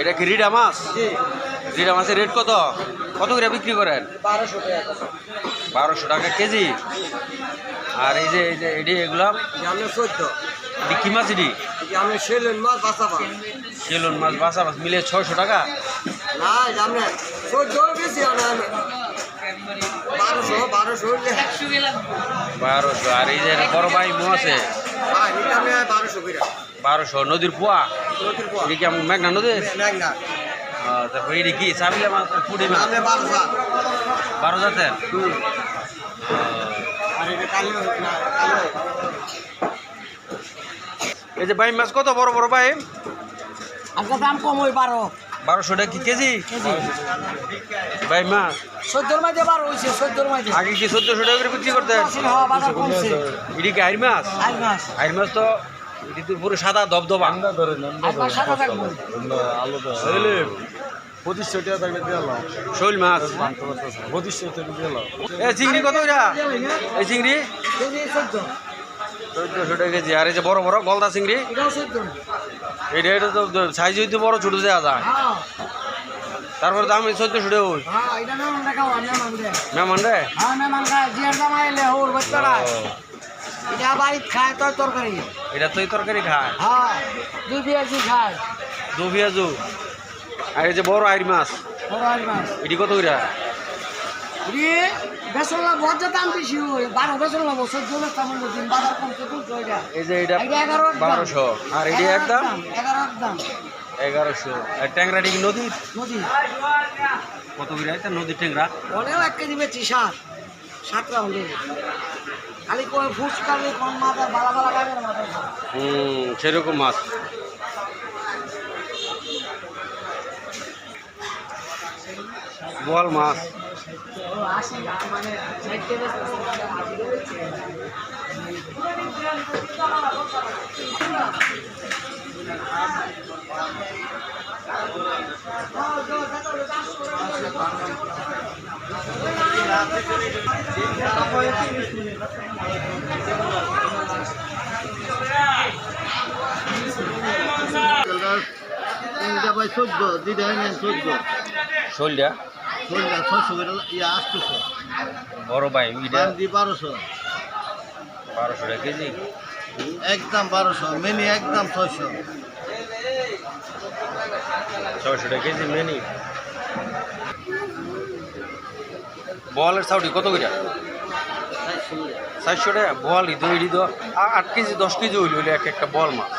এটা কি রিডা মাছ? রিডা মাছের রেট কত? কত করে বিক্রি করেন? বারোশো টাকা। কেজি। আর এই যে এই যে এডি এগুলা? কি মাছ এডি আমরা মাছ সেলুন মাছ বাসা মাছ মিলে ছয়শো টাকা? বারোশো আর এই যে বড় ভাই মো আছে। বারোশো বারোশো নদীর পোয়া? কেমন মেঘনা নদী? ন্যাংরা আহ, তারপর এটি কি? চাবিলা মাছ পুডি মাছ? আমরা বারোশো বারো জাতের? এই যে বাইম মাছ কত বড় বড় বাইম? আজকে দাম কম ওই বারো। বারোশো টাকা কি কেজি? বাইম মাছ? চোদ্দোর মাঝে বারো হয়েছে চোদ্দোর মাঝে আগে কি চোদ্দশো টাকা করে বিক্রি কমছে এটি কি আইর মাছ? আজ মাস আইর মাছ তো তো পুরো সাদা দবদবা পঁচিশশো টাকা থাকলে শৈল। মাছ। পঁচিশশো টাকা দিয়ে এ চিংড়ি কত এই চিংড়ি? কেজি চোদ্দ। চোদ্দশো টাকা কেজি। আর এই যে বড় বড় গলদা চিংড়ি? এটা এটা তো সাইজ হইতে বড় ছোট দেওয়া যায়। হ্যাঁ। দাম চোদ্দশো টাকা ওই। হ্যাঁ মনে মেহমান মেহমান রে হ্যাঁ খায়। জিয়ার জামা এলে হোর বাচ্চারা। এটা বাড়িতে খায় তোর তরকারি। এটা তো এই তরকারি খায়। হ্যাঁ দুই পেঁয়াজি খায়। দু পেঁয়াজু। আর এই যে বড় আইর মাছ। বড় আড়ি মাছ। এটি কত ওইটা রে বেসন বজ্জা দাম বেশি বারো বেসন লাভ চোদ্দ তেমন দিন বাজার কমতে তুলছো এটা এই যে এটা এগারো বারোশো। আর এটি একদম এগারো একদম এগারোশো। আর নদীর? নদী কত করে? এটা নদীর ট্যাংরা। ওনেও এক কেজি বেচি সাত সাতটা হলে। খালি কই ফুচকালি কম মাথা বালা বালা গাড়ির মাথা হুম সেরকম মাছ। বল মাছ। মানে বড় ভাই দি বারোশো বারোশো কেজি? একদম বারোশো মিনি একদম ছয়শো ছয়শো কেজি মেনি। বলের সাউটি কত করে চারশো টাকা বল ইদো ইডি তো আ- আট কেজি, দশ কেজি হইল হইলে এক একটা বল মাছ।